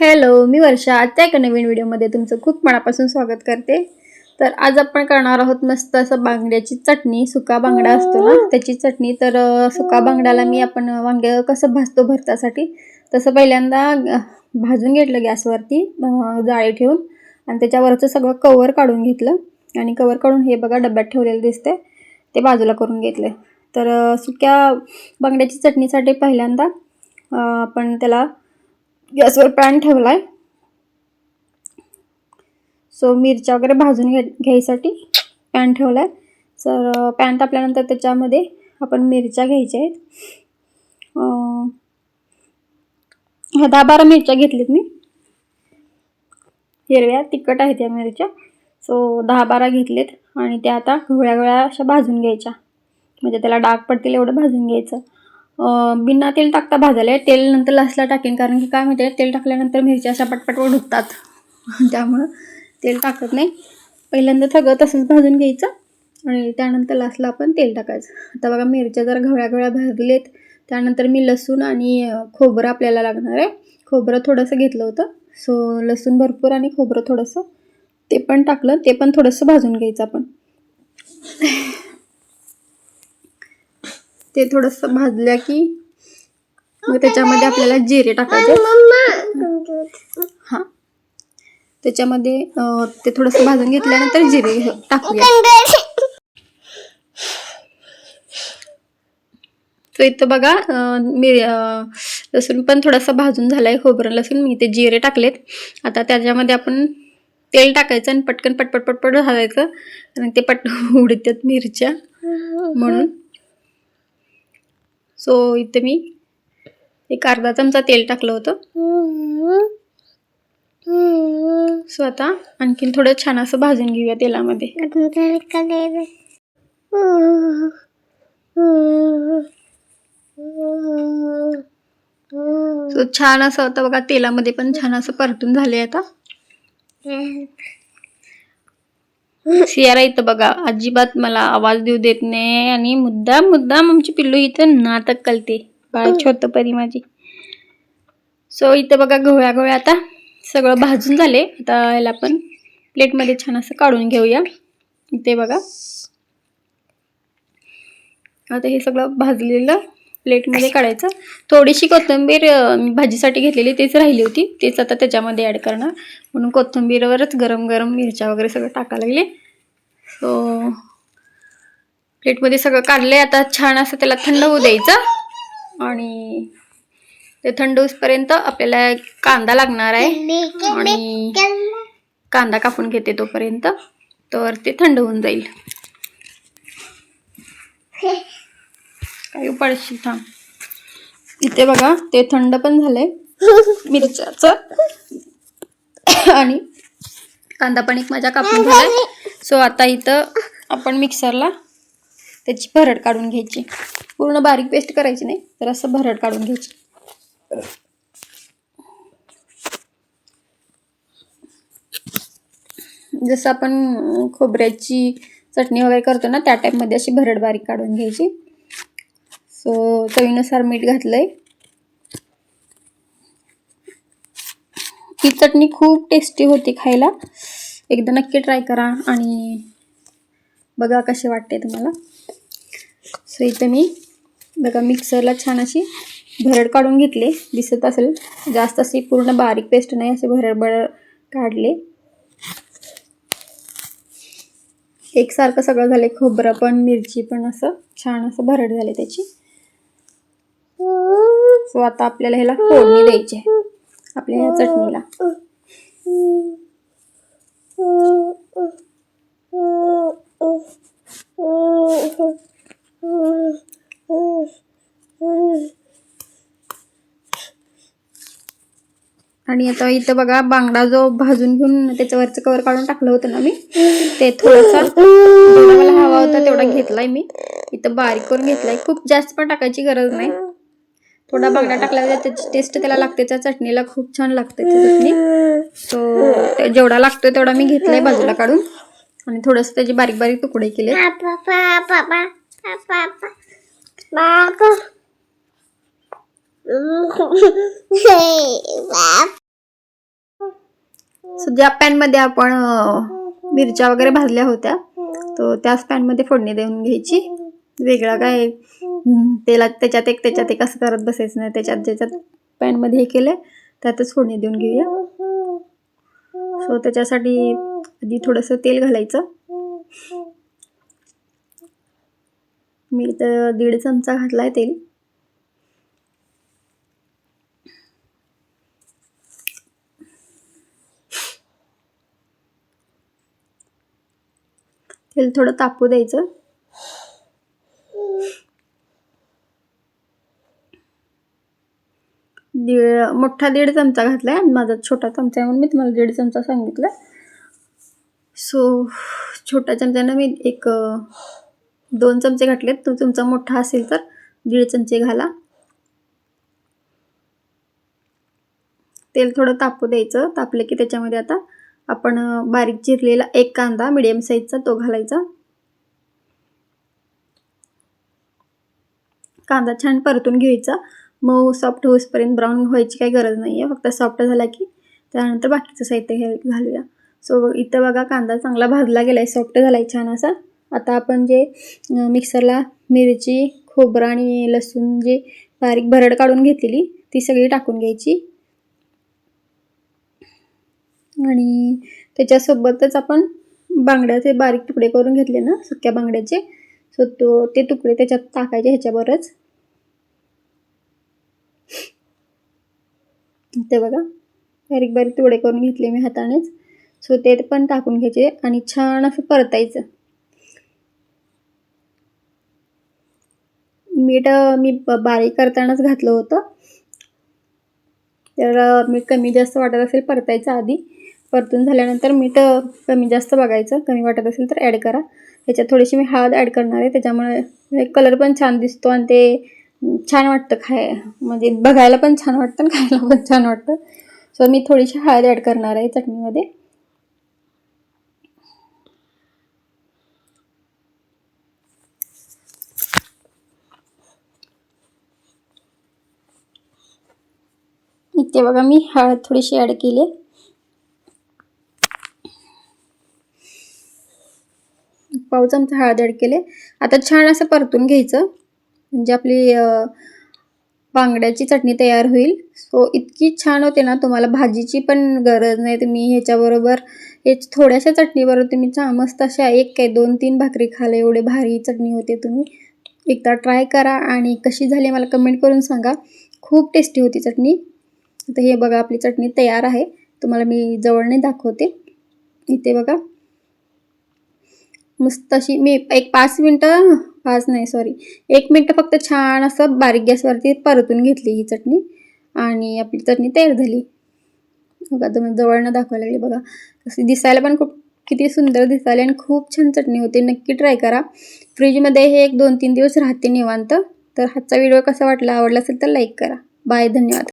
Hello मी वर्षा. आजच्या एका नवीन व्हिडिओमध्ये तुमचं खूप मनापासून स्वागत करते. तर आज आपण करणार आहोत मस्त असं बांगड्याची चटणी. सुका बांगडा असतो ना त्याची चटणी. तर सुका बांगड्याला मी आपण वांगे कसं भाजतो भरतासाठी तसं पहिल्यांदा भाजून घेतलं गॅसवरती जाळी ठेवून. आणि त्याच्यावरचं सगळं कवर काढून घेतलं. आणि कवर काढून हे बघा डब्यात ठेवलेलं दिसते ते बाजूला करून घेतले तर सुक्या बांगड्याची चटणीसाठी पहिल्यांदा आपण त्याला गॅसवर पॅन ठेवलाय. सो मिरच्या वगैरे भाजून घ्या घ्यायसाठी पॅन ठेवलाय. तर पॅन तापल्यानंतर त्याच्यामध्ये आपण मिरच्या घ्यायच्या आहेत. ह्या दहा बारा मिरच्या घेतल्यात मी. हिरव्या तिखट आहेत या मिरच्या. सो दहा बारा घेतलेत आणि त्या आता गवळ्या गवळ्या अशा भाजून घ्यायच्या. म्हणजे त्याला डाग पडतील एवढं भाजून घ्यायचं. बिना तेल टाकता भाजायला. तेल नंतर लास्टला टाकेन कारण की काय माहिती आहे तेल टाकल्यानंतर मिरच्या अशा पटपट उडतात. त्यामुळं तेल टाकत नाही. पहिल्यांदा सगळं तसंच भाजून घ्यायचं आणि त्यानंतर लास्टला आपण तेल टाकायचं. आता बघा मिरच्या जर घवळ्या घवळ्या भाजलेत त्यानंतर मी लसूण आणि खोबरं आपल्याला लागणार आहे. खोबरं थोडंसं घेतलं होतं. सो लसूण भरपूर आणि खोबरं थोडंसं. ते पण टाकलं. ते पण थोडंसं भाजून घ्यायचं आपण. ते थोडंसं भाजल्या की मग त्याच्यामध्ये आपल्याला जिरे टाकायचे. हां. त्याच्यामध्ये ते थोडंसं भाजून घेतल्यानंतर जिरे टाकूया. तो इथं बघा मिर लसूण पण थोडासा भाजून झालाय खोबरं लसूण मी ते जिरे टाकलेत. आता त्याच्यामध्ये आपण तेल टाकायचं आणि पटकन पटपट पटपट घालायचं आणि ते पट उडतात मिरच्या. म्हणून सो इथं मी एक अर्धा चमचा तेल टाकलं होतं. सो आता आणखीन थोडं छान असं भाजून घेऊया तेलामध्ये. सो छान असं होतं बघा तेलामध्ये पण छान असं परतून झाले आता. सियारा इथं बघा. अजिबात मला आवाज देऊ देत नाही आणि मुद्दाम मुद्दाम आमची पिल्लू इथं नाटक कलते बाळ छोट परी माझी. सो इथं बघा गवळ्या गवळ्या आता सगळं भाजून झाले. आता याला आपण प्लेटमध्ये छान असं काढून घेऊया. इथे बघा. आता हे सगळं भाजलेलं प्लेटमध्ये काढायचं. थोडीशी कोथिंबीर भाजीसाठी घेतलेली तेच राहिली होती. तेच आता त्याच्यामध्ये ॲड करणार. म्हणून कोथिंबीरवरच गरम गरम मिरच्या वगैरे सगळं टाकायला लागले. सो प्लेटमध्ये सगळं काढले आता छान असं त्याला थंड होऊ द्यायचं. आणि ते थंड होईपर्यंत आपल्याला कांदा लागणार आहे. आणि कांदा कापून घेते तोपर्यंत. तर ते थंड होऊन जाईल. काही पडशील थांब. इथे बघा ते थंड पण झालंय. मिरच्याचं. आणि कांदा पण एक माझा कापून झालाय सो आता इथं आपण मिक्सरला त्याची भरड काढून घ्यायची. पूर्ण बारीक पेस्ट करायची नाही तर असं भरड काढून घ्यायची. जसं आपण खोबऱ्याची चटणी वगैरे करतो ना त्या टाईपमध्ये अशी भरड बारीक काढून घ्यायची. सो चवीनुसार मीठ घातलंय. ही चटणी खूप टेस्टी होती खायला. एकदा नक्की ट्राय करा आणि बघा कशी वाटते तुम्हाला. सो इथं मी बघा मिक्सरला छान अशी भरड काढून घेतले. दिसत असेल. जास्त अशी पूर्ण बारीक पेस्ट नाही असे भरड भरड काढले. एकसारखं सगळं झाले खोबरं पण मिरची पण असं छान असं भरड झाले त्याची. सो आता आपल्याला ह्याला फोडणी द्यायची आहे. आपल्या या चटणीला. आणि आता इथं बघा बांगडा जो भाजून घेऊन त्याच्यावरचं कवर काढून टाकलं होतं ना मी ते थोडंसं मला हवा होता तेवढा घेतलाय मी. इथं बारीक करून घेतलाय. खूप जास्त पण टाकायची गरज नाही. थोडा बांगडा टाकला त्याची टेस्ट त्याला लागते त्या चटणीला खूप छान लागते ती चटणी. सो जेवढा लागतोय तेवढा मी घेतलाय बाजूला काढून. आणि थोडंसं त्याचे बारीक बारीक तुकडे केले. सो ज्या पॅनमध्ये आपण अं, मिरच्या वगैरे भाजल्या होत्या तो त्याच पॅनमध्ये फोडणी देऊन घ्यायची. वेगळा काय त्याला त्याच्यात एक त्याच्यात एक असं करत बसायचं नाही. त्याच्यात ज्याच्यात पॅनमध्ये हे केलं त्यातच फोडणी देऊन घेऊया. सो त्याच्यासाठी आधी थोडंसं तेल घालायचं. मी तर दीड चमचा घातला आहे तेल. तेल थोडं तापू द्यायचं. दीड मोठा दीड चमचा घातला आहे माझा छोटा चमचा आहे म्हणून मी तुम्हाला दीड चमचा सांगितला सो छोट्या चमच्यानं मी एक दोन चमचे घातलेत. तो तुमचा मोठा असेल तर दीड चमचे घाला. तेल थोडं तापू द्यायचं. तापले की त्याच्यामध्ये आता आपण बारीक चिरलेला एक कांदा मिडियम साईजचा तो घालायचा. कांदा छान परतून घ्यायचा. मऊ सॉफ्ट होईपर्यंत ब्राऊन व्हायची काही गरज नाही आहे फक्त सॉफ्ट झाला की त्यानंतर बाकीचं साहित्य घाल घालूया. सो इथं बघा कांदा चांगला भाजला गेला आहे सॉफ्ट झाला आहे छान असा. आता आपण जे मिक्सरला मिरची खोबरं आणि लसूण जे बारीक भरड काढून घेतलेली ती सगळी टाकून घ्यायची. आणि त्याच्यासोबतच आपण बांगड्याचे बारीक तुकडे करून घेतले ना सुक्या बांगड्याचे. सो तो ते तुकडे त्याच्यात टाकायचे ह्याच्यावरच. ते बघा. बारीक बारीक तुकडे करून घेतले मी हातानेच. सो ते पण टाकून घ्यायचे आणि छान असं परतायचं. मीठ मी ब- बारीक करतानाच घातलं होतं. तर मीठ कमी जास्त वाटत असेल परतायचं आधी. परतून झाल्यानंतर मीठ कमी जास्त बघायचं. कमी वाटत असेल तर ॲड करा. ह्याच्यात थोडीशी मी हळद ॲड करणार आहे. त्याच्यामुळे कलर पण छान दिसतो आणि ते छान वाटतं खाय म्हणजे बघायला पण छान वाटतं आणि खायला पण छान वाटतं. सो मी थोडीशी हळद ॲड करणार आहे चटणीमध्ये. इथे बघा मी हळद थोडीशी ॲड केली पाव चमचा हळद ॲड केले आता छान असं परतून घ्यायचं. म्हणजे आपली बांगड्याची चटणी तयार होईल. सो इतकी छान होते ना तुम्हाला. भाजीची पण गरज नाही. तुम्ही ह्याच्याबरोबर हे थोड्याशा चटणीबरोबर तुम्ही चा मस्त अशा एक काय दोन तीन भाकरी खाला एवढे भारी चटणी होते तुम्ही. एकदा ट्राय करा आणि कशी झाली मला कमेंट करून सांगा. खूप टेस्टी होती चटणी. तर हे बघा आपली चटणी तयार आहे. तुम्हाला मी जवळने दाखवते. इथे बघा. मस्त अशी मी एक पाच मिनटं पाच नाही सॉरी एक मिनटं फक्त छान असं बारीक गॅसवरती परतून घेतली ही चटणी आणि आपली चटणी तयार झाली. बघा तुम्ही जवळनं दाखवायला लागली बघा. तशी दिसायला पण खूप किती सुंदर दिसायला आणि खूप छान चटणी होते. नक्की ट्राय करा. फ्रीजमध्ये हे एक दोन तीन दिवस राहते निवांत. तर हातचा व्हिडिओ कसा वाटला आवडला असेल तर लाईक करा. बाय धन्यवाद.